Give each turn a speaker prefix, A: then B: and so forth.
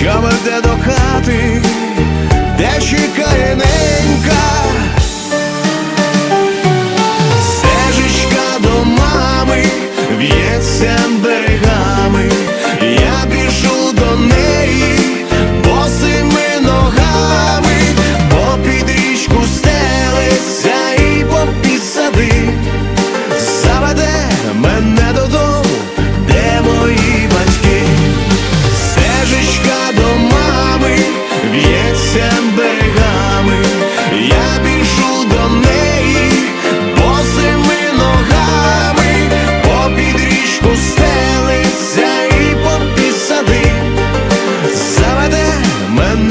A: що веде до хати. Несем берегами, я біжу до неї, босими ногами, попід річку стелиться і попід сади, заведе мене.